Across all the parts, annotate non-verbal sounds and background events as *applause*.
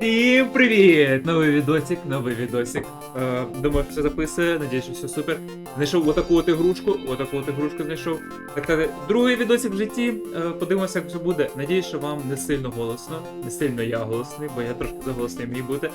Всім привіт! Новий відосик, новий відосик. Е, думаю, все записує, надіюсь, що все супер. Знайшов отаку от ігрушку, отаку от ігрушку знайшов. Так сказати, другий відосик в житті. Е, подивимося, як все буде. Надіюсь, що вам не сильно голосно, не сильно я голосний, бо я трошки заголосний мені бути.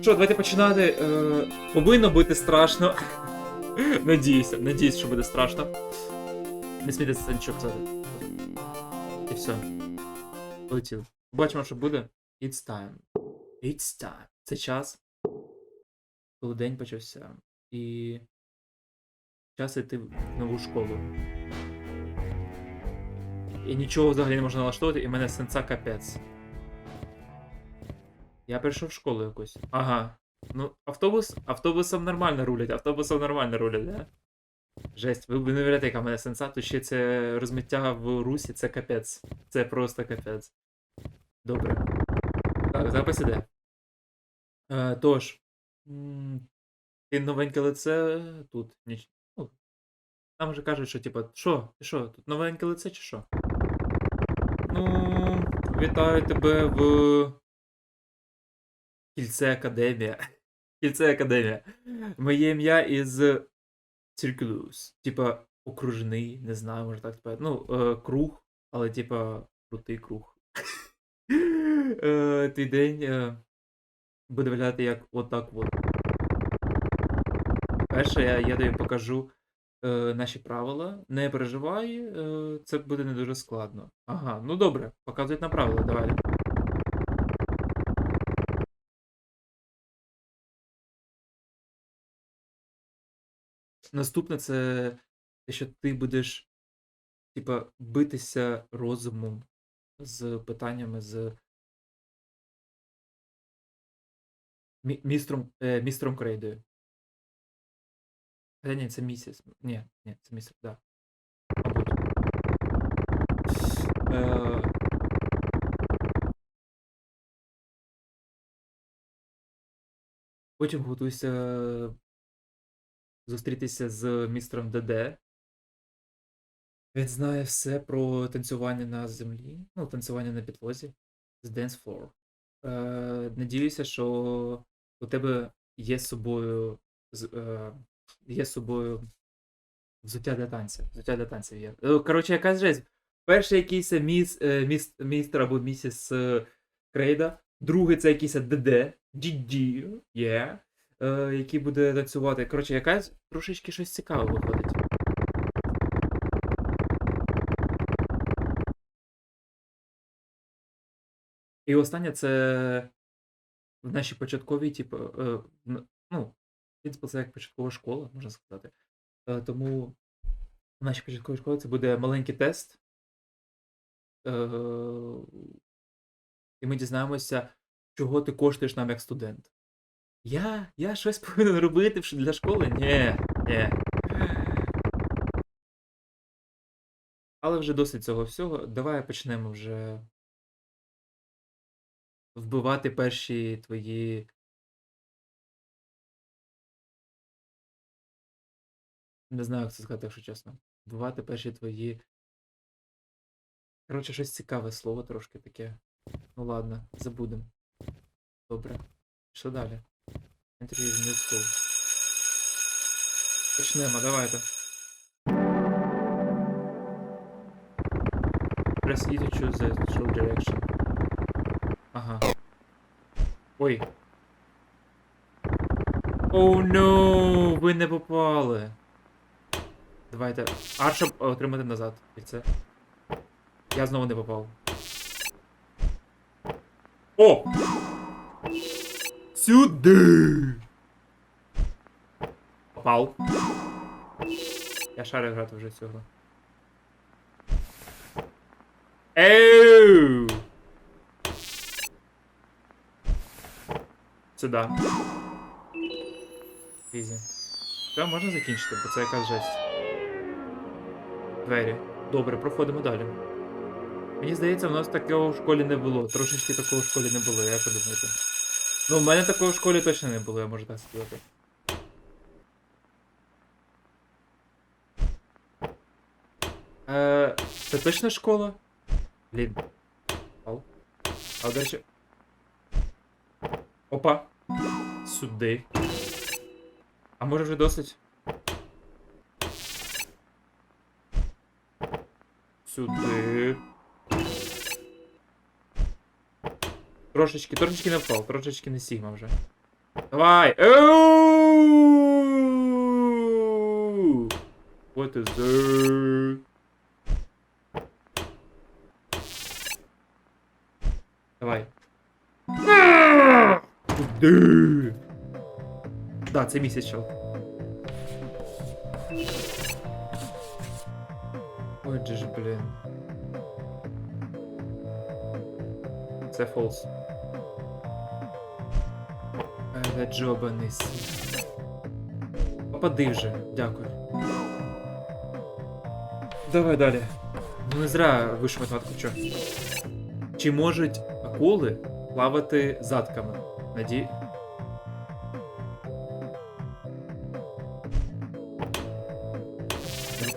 Що, давайте починати. Е, повинно бути страшно. *laughs* Надіюся, надіюсь, що буде страшно. Не смійтеся нічого казати. І все. Полетів. Бачимо, що буде. It's time. It's time. Це час, коли день почався. І час йти в нову школу. І нічого взагалі не можна налаштовувати, і в мене сенса капець. Я прийшов в школу якусь. Ага. Ну, автобус, автобусом нормально рулять, автобусом нормально рулять, да? Жесть, ви б не уявляєте, яка в мене сенса, то ще це розмиття в русі, це капець. Це просто капець. Добре. Так, запис іде. Е, тож. Ти новеньке лице тут. Ніч... Ну, там вже кажуть, що типа, що, ти що, тут новеньке лице чи що? Ну, вітаю тебе в. Кільце Академія. *laughs* Кільце Академія. Моє ім'я із Circulus. Типа, окружний, не знаю, може так сказати. Ну, е, круг, але типа, крутий круг. Е, Твій день е, буде виглядати як отак от. Перше, я, я тобі покажу е, наші правила. Не переживай, е, це буде не дуже складно. Ага, ну добре, показують на правила, давай. Наступне це те, що ти будеш, типа, битися розумом з питаннями з мі- містром, е, містром Крейдою. Хоча ні, це місяць. Ні, ні, це містер, да. Е, Потім готуйся зустрітися з містером ДД. Він знає все про танцювання на землі, ну, танцювання на підлозі з Dance Floor. Е, надіюся, що у тебе є з собою е, є з собою взуття для танців. Взуття для танців є. Е, Коротше, якась жесть. Перший якийсь міс, е, міс, містер або місіс е, Крейда, другий це якийсь ДД, GG, yeah, е, який буде танцювати. Коротше, якась трошечки щось цікаве виходить. І останнє це в нашій початковій, типу, е, ну, в принципі, це як початкова школа, можна сказати. Тому в нашій початковій школі це буде маленький тест. І ми дізнаємося, чого ти коштуєш нам як студент. Я? Я щось *laughs* повинен робити для школи? Ні, ні. Але вже досить цього всього. Давай почнемо вже вбивати перші твої. Не знаю, як це сказати, якщо чесно. Вбивати перші твої. Коротше, щось цікаве слово трошки таке. Ну ладно, забудем. Добре. Що далі? Interview New School. Почнемо, давайте. Press E to choose the show direction. Ага. Ой. Оу, ну, ви не попали. Давайте. А щоб отримати назад. І це. Я знову не попав. О! Сюди! Попав. Я шарю грати вже гру. Еу! Сюди. Ізі. Все, можна закінчити, бо це якась жесть. Двері. Добре, проходимо далі. Мені здається, в нас такого в школі не було. Трошечки такого в школі не було, як ви? Ну, в мене такого в школі точно не було, я можу так сказати. Е, це точно школа? Блін. Ау. А, до речі. Опа. Сюди. А може вже досить? Сюди. Трошечки, трошечки не впав, трошечки не сігма вже. Давай! What is? Давай. Куди? Да, це місяць чел. Отже ж, блін. Це фолс. Але джобаний світ. Попади вже, дякую. Давай далі. Ну не зря вишу математику вчу. Чи можуть акули плавати задками? Наді...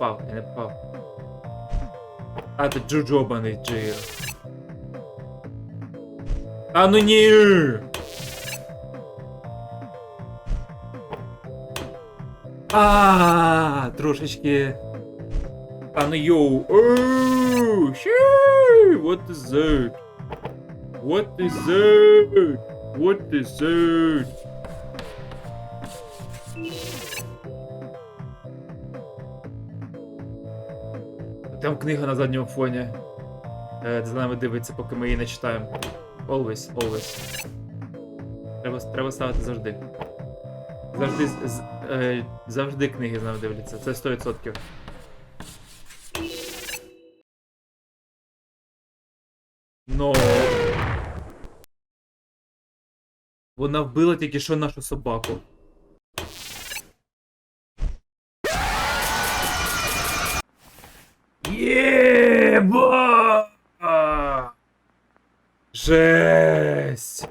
Попав, я не попав. А, це джуджобаний джир. А ну ні! А, трошечки. А ну йоу. What is that? What is that? What is that? Там книга на задньому фоні. Е, за нами дивиться, поки ми її не читаємо. Always, always. Треба, треба ставити завжди. Завжди, з- е, завжди книги з нами дивляться. Це 100%. Но. Вона вбила тільки що нашу собаку. Жесть!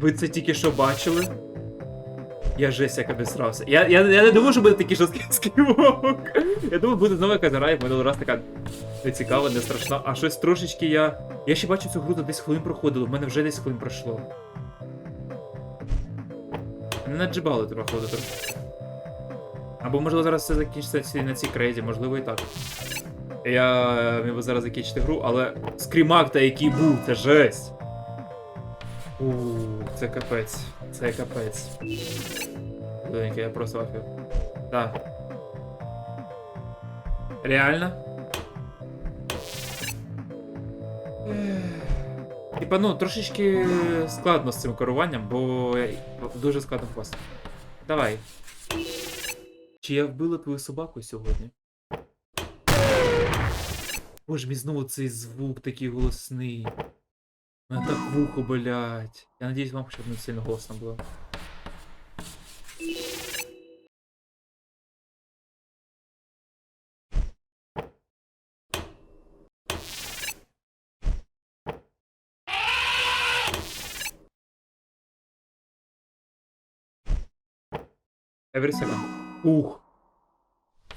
Ви це тільки що бачили? Я жесть як обісрався. Я, я, я не думав, що буде такий жорсткий *laughs* сківок. Я думав, буде знову якась гра, і минулий раз така не цікава, не страшна. А щось трошечки я. Я ще бачу цю гру десь хвилин проходило, в мене вже десь хвилин пройшло. Не наджибали треба ходити. Або можливо зараз все закінчиться на цій крейді, можливо і так. Я міг би зараз закінчити гру, але скрімак та який був, це жесть. У, це капець. Це капець. Донька, я просто вафів. Так. Реально? Типа, ну, трошечки складно з цим керуванням, бо дуже складно просто. Давай. Чи я вбила твою собаку сьогодні? Боже мій знову цей звук такий голосний. Мене так вухо болять. Я надіюсь, вам хоча б не сильно голосно було. Every second. Ух.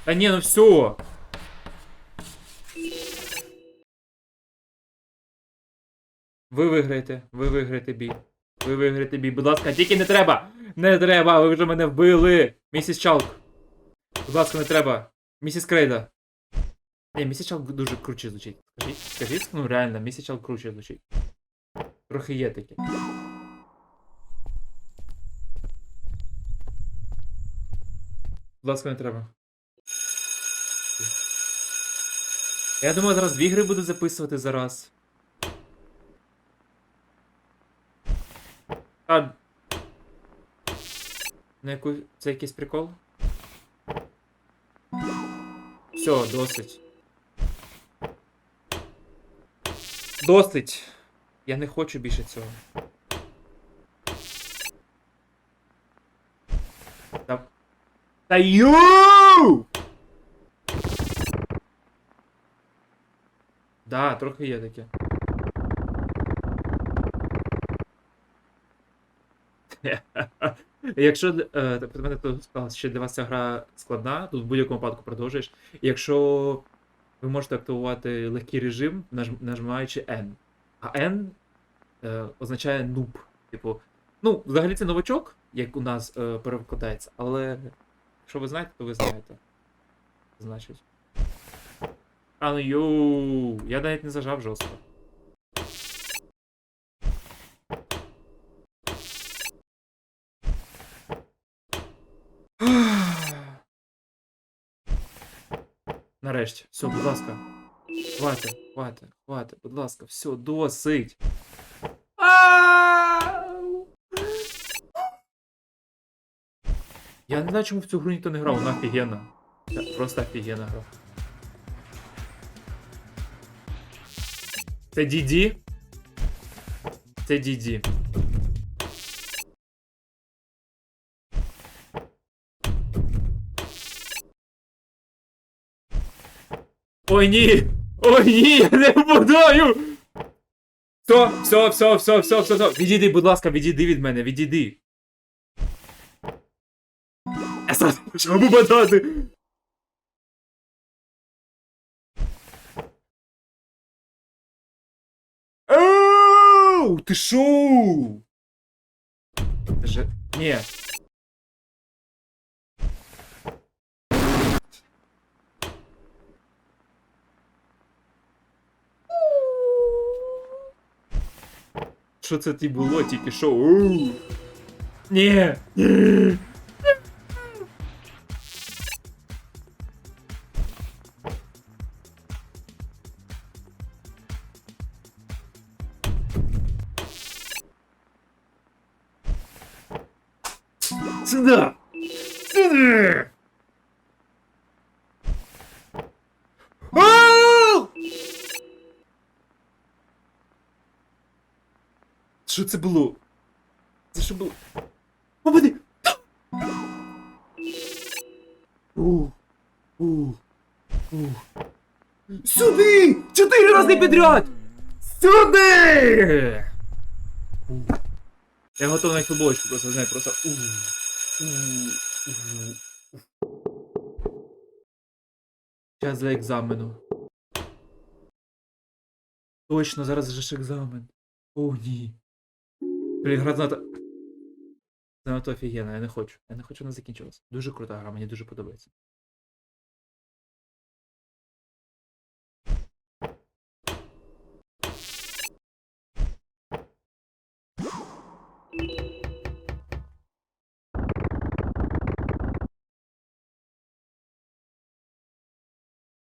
Та ні, ну все. Ви виграєте, ви виграєте бій. Ви виграєте бій. Будь ласка, тільки не треба! Не треба, ви вже мене вбили! Місіс Чалк. Будь ласка, не треба. Місіс Крейда. Ні, місіс Чалк дуже круче звучить. Скажіть, скажіть, ну реально, місіс Чалк круче звучить. Трохи є таке. Будь ласка, не треба. Я думаю, зараз дві гри буду записувати зараз. А... На яку... Це якийсь прикол? Все, досить. Досить! Я не хочу більше цього. Та ю! Да, трохи є таке. *laughs* Якщо е, так, мене тут сказалось, що для вас ця гра складна, тут в будь-якому випадку продовжуєш. Якщо ви можете активувати легкий режим, нажимаючи N. А N е, означає нуб. Типу, ну, взагалі це новачок, як у нас е, перекладається, але якщо ви знаєте, то ви знаєте. Значить. А ну йоу, я навіть не зажав жорстко. Нарешті, все, будь ласка. Хватить, хватить, хватить, будь ласка, все, досить. Я не знаю, чому в цю гру ніхто не грав, вона офігенна. Просто офігенна гра. Це DD? Це DD. Ой ні! Ой ні! Я не впадаю! Все, все, все, все, все, все, все. Відійди, будь ласка, відійди від мене, відійди. Я зараз почав попадати. Оу, ти шо? Це же... Ні. Що це ті було тільки що? Оу. Ні. Ні. Сюда! Сюда! Що це було? Це що було? Попади! Ух, ух, ух. Сюди! Чотири рази підряд! Сюди! Я готовий на футболочку просто, знаю, просто. Час для екзамену. Точно, зараз же ж екзамен. О, ні. Блін, гра занадто... Занадто офігенна, я не хочу. Я не хочу вона закінчилася. Дуже крута гра, мені дуже подобається.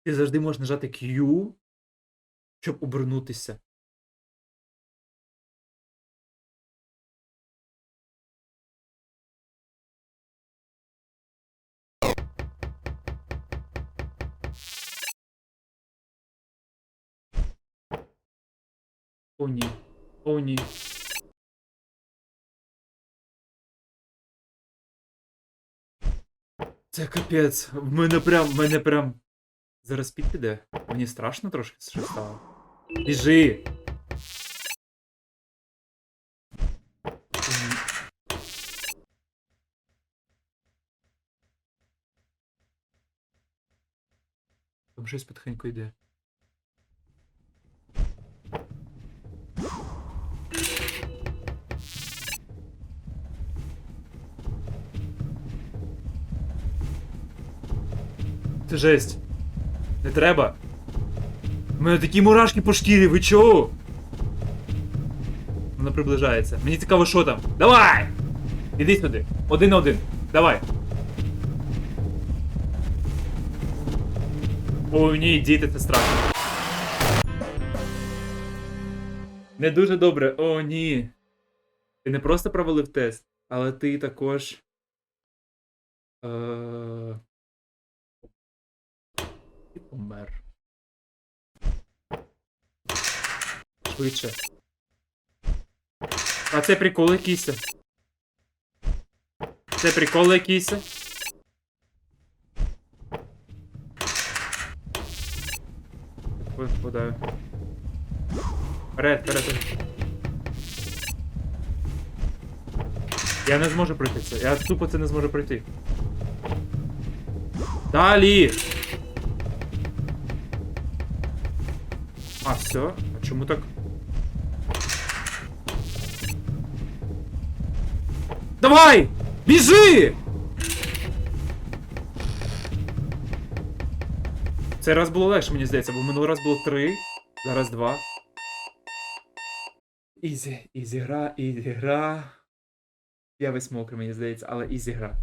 Ти завжди можеш нажати Q, щоб обернутися. О, ні. О, ні. Це капець. В мене прям, в мене прям. Зараз під піде. Мені страшно трошки що стало. Біжи! М. Там щось потихеньку йде. Це жесть. Не треба. У мене такі мурашки по шкірі, ви чого? Вона приближається. Мені цікаво, що там. Давай! Іди сюди. Один на один. Давай. О, ні, діти, це страшно. Не дуже добре. О, ні. Ти не просто провалив тест, але ти також. Е... І помер. Швидше. А це прикол якийсь. Це прикол якийсь. Ой, впадаю. Вперед. вперед. Я не зможу пройти це. Я тупо це не зможу пройти. Далі! А, все? А чому так? Давай! Біжи! Цей раз було легше, мені здається, бо минулий раз було три, зараз два. Ізі, ізі гра, ізі гра. Я весь мокрий, мені здається, але ізі гра.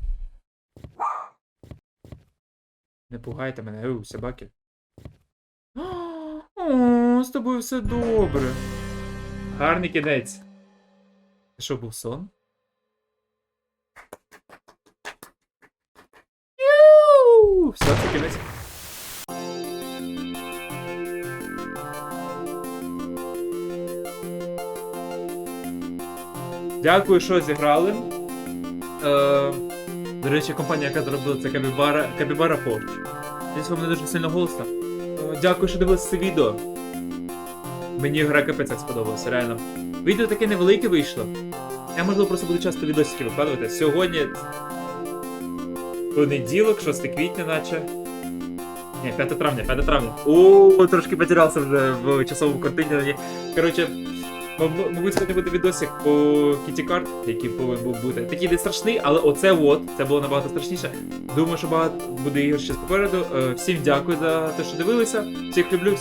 Не пугайте мене, у, собаки. *gasps* О, з тобою все добре. Гарний кінець. Що, був сон? Ю! Все, це кінець. Дякую, що зіграли. Е, до речі, компанія, яка зробила це Кабібара, Кабібара Forge. Десь вам не дуже сильно голосно. Дякую, що дивилися це відео. Мені гра капець як сподобалася, реально. Відео таке невелике вийшло. Я можливо просто буду часто відосики викладувати. Сьогодні. Понеділок, 6 квітня, наче. Ні, 5 травня, 5 травня. О, трошки потерявся вже в часовому картині. Коротше, мабуть, сьогодні буде відосик по кітікарт, який повинен був бути. Такий не страшний, але оце от, це було набагато страшніше. Думаю, що багато буде ігор ще попереду. Е, Всім дякую за те, що дивилися. Всіх люблю, всіх